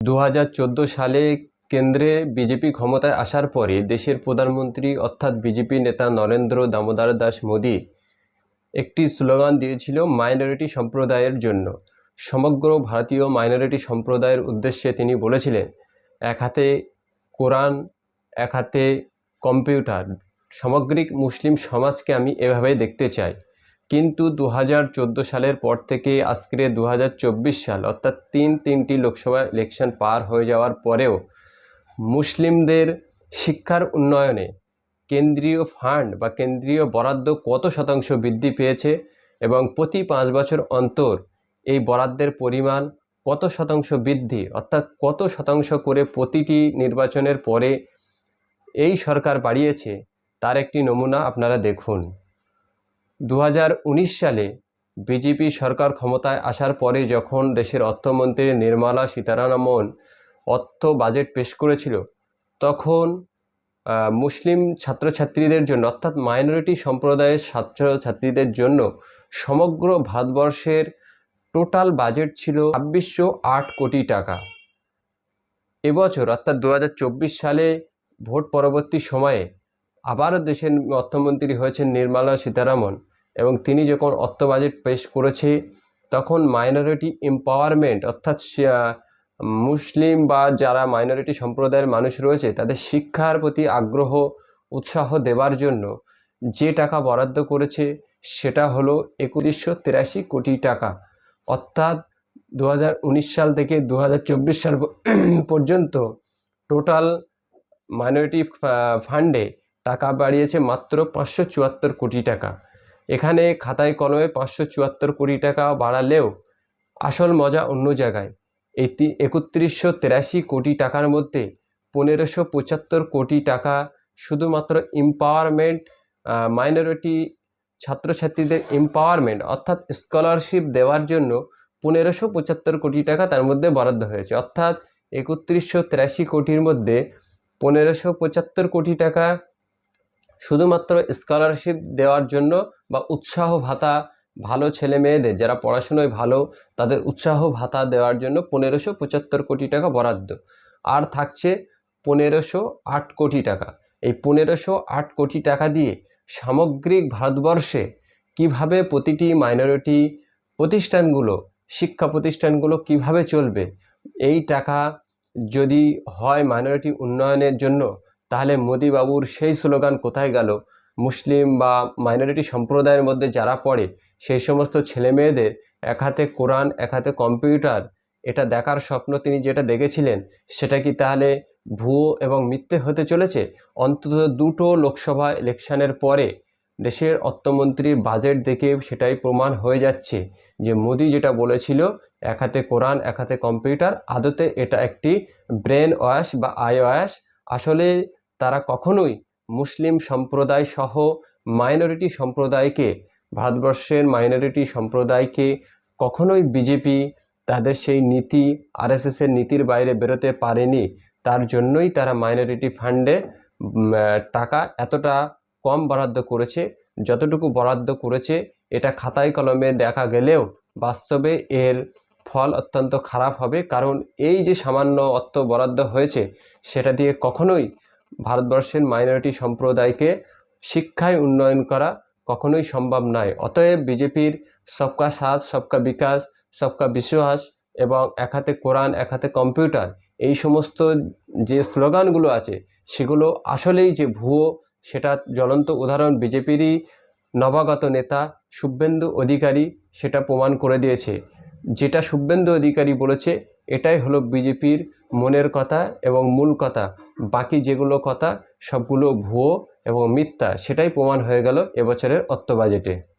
দু হাজার চোদ্দ সালে কেন্দ্রে বিজেপি ক্ষমতায় আসার পরে দেশের প্রধানমন্ত্রী অর্থাৎ বিজেপি নেতা নরেন্দ্র দামোদর দাস মোদী একটি স্লোগান দিয়েছিল মাইনরিটি সম্প্রদায়ের জন্য। সমগ্র ভারতীয় মাইনরিটি সম্প্রদায়ের উদ্দেশ্যে তিনি বলেছিলেন, এক হাতে কোরআন, এক হাতে কম্পিউটার, সামগ্রিক মুসলিম সমাজকে আমি এভাবেই দেখতে চাই। কিন্তু দু হাজার চোদ্দ সালের পর থেকে আজকে দু হাজার চব্বিশ সাল, অর্থাৎ তিন তিনটি লোকসভা ইলেকশন পার হয়ে যাওয়ার পরেও মুসলিমদের শিক্ষার উন্নয়নে কেন্দ্রীয় ফান্ড বা কেন্দ্রীয় বরাদ্দ কত শতাংশ বৃদ্ধি পেয়েছে এবং প্রতি পাঁচ বছর অন্তর এই বরাদ্দের পরিমাণ কত শতাংশ বৃদ্ধি, অর্থাৎ কত শতাংশ করে প্রতিটি নির্বাচনের পরে এই সরকার বাড়িয়েছে, তার একটি নমুনা আপনারা দেখুন। দু হাজার উনিশ সালে বিজেপি সরকার ক্ষমতায় আসার পরে যখন দেশের অর্থমন্ত্রী নির্মলা সীতারামন অর্থ বাজেট পেশ করেছিল, তখন মুসলিম ছাত্রছাত্রীদের জন্য, অর্থাৎ মাইনরিটি সম্প্রদায়ের ছাত্রছাত্রীদের জন্য সমগ্র ভারতবর্ষের টোটাল বাজেট ছিল ছাব্বিশশো আট কোটি টাকা। এবছর, অর্থাৎ দু হাজার চব্বিশ সালে ভোট পরবর্তী সময়ে আবারও দেশের অর্থমন্ত্রী হয়েছেন নির্মলা সীতারামন। এবং তিনি যখন অর্থ বাজেট পেশ করেছে, তখন মাইনরিটি এম্পাওয়ারমেন্ট অর্থাৎ মুসলিম বা যারা মাইনরিটি সম্প্রদায়ের মানুষ রয়েছে, তাদের শিক্ষার প্রতি আগ্রহ, উৎসাহ দেওয়ার জন্য যে টাকা বরাদ্দ করেছে, সেটা হলো একত্রিশশো তিরাশি কোটি টাকা। অর্থাৎ দু হাজার উনিশ সাল থেকে দু হাজার চব্বিশ সাল পর্যন্ত টোটাল মাইনরিটি ফান্ডে টাকা বাড়িয়েছে মাত্র পাঁচশো চুয়াত্তর কোটি টাকা। এখানে খাতায় কলমে পাঁচশো চুয়াত্তর কোটি টাকা বাড়ালেও আসল মজা অন্য জায়গায়। এই একত্রিশশো তিরাশি কোটি টাকার মধ্যে পনেরোশো পঁচাত্তর কোটি টাকা শুধুমাত্র এম্পাওয়ারমেন্ট মাইনরিটি ছাত্রছাত্রীদের এম্পাওয়ারমেন্ট অর্থাৎ স্কলারশিপ দেওয়ার জন্য পনেরোশো পঁচাত্তর কোটি টাকা তার মধ্যে বরাদ্দ হয়েছে। অর্থাৎ একত্রিশশো তিরাশি কোটির মধ্যে পনেরোশো পঁচাত্তর কোটি টাকা শুধুমাত্র স্কলারশিপ দেওয়ার জন্য বা উৎসাহ ভাতা ভালো ছেলে মেয়েদের, যারা পড়াশুনোয় ভালো, তাদের উৎসাহ ভাতা দেওয়ার জন্য পনেরোশো পঁচাত্তর কোটি টাকা বরাদ্দ। আর থাকছে পনেরোশো আট কোটি টাকা। এই পনেরোশো আট কোটি টাকা দিয়ে সামগ্রিক ভারতবর্ষে কীভাবে প্রতিটি মাইনরিটি প্রতিষ্ঠানগুলো, শিক্ষা প্রতিষ্ঠানগুলো কীভাবে চলবে, এই টাকা যদি হয় মাইনরিটি উন্নয়নের জন্য তাহলে মোদিবাবুর সেই স্লোগান কোথায় গেল? মুসলিম বা মাইনরিটি সম্প্রদায়ের মধ্যে যারা পড়ে, সেই সমস্ত ছেলেমেয়েদের এক হাতে কোরআন, এক হাতে কম্পিউটার, এটা দেখার স্বপ্ন তিনি যেটা দেখেছিলেন, সেটা কি তাহলে ভুয়ো এবং মিথ্যে হতে চলেছে? অন্তত দুটো লোকসভা ইলেকশনের পরে দেশের অর্থমন্ত্রীর বাজেট দেখে সেটাই প্রমাণ হয়ে যাচ্ছে যে মোদি যেটা বলেছিল, এক হাতে কোরআন, এক হাতে কম্পিউটার, আদতে এটা একটি ব্রেন ওয়াশ বা আই ওয়াশ আসলে তারা কখনোই মুসলিম সম্প্রদায় সহ মাইনরিটি সম্প্রদায়কে, ভারতবর্ষের মাইনরিটি সম্প্রদায়কে কখনোই বিজেপি তাদের সেই নীতি আরএসএসের নীতির বাইরে বেরোতে পারেনি। তার জন্যই তারা মাইনরিটি ফান্ডে টাকা এতটা কম বরাদ্দ করেছে, যতটুকু বরাদ্দ করেছে, এটা খাতায় কলমে দেখা গেলেও বাস্তবে এর ফল অত্যন্ত খারাপ হবে। কারণ এই যে সামান্য অর্থ বরাদ্দ হয়েছে, সেটা দিয়ে কখনোই ভারতবর্ষের মাইনরিটি সম্প্রদায়কে শিক্ষায় উন্নয়ন করা কখনোই সম্ভব নয়। অতএব বিজেপির সবকা সাথ, সবকা বিকাশ, সবকা বিশ্বাস এবং এক হাতে কোরআন, এক হাতে কম্পিউটার এই সমস্ত যে স্লোগানগুলো আছে, সেগুলো আসলেই যে ভুয়ো, সেটা জ্বলন্ত উদাহরণ বিজেপিরই নবাগত নেতা শুভেন্দু অধিকারী সেটা প্রমাণ করে দিয়েছে। যেটা শুভেন্দু অধিকারী বলেছে এটাই হলো বিজেপির মনের কথা এবং মূল কথা। বাকি যেগুলো কথা, সবগুলো ভুয়ো এবং মিথ্যা, সেটাই প্রমাণ হয়ে গেল এবছরের অর্থ বাজেটে।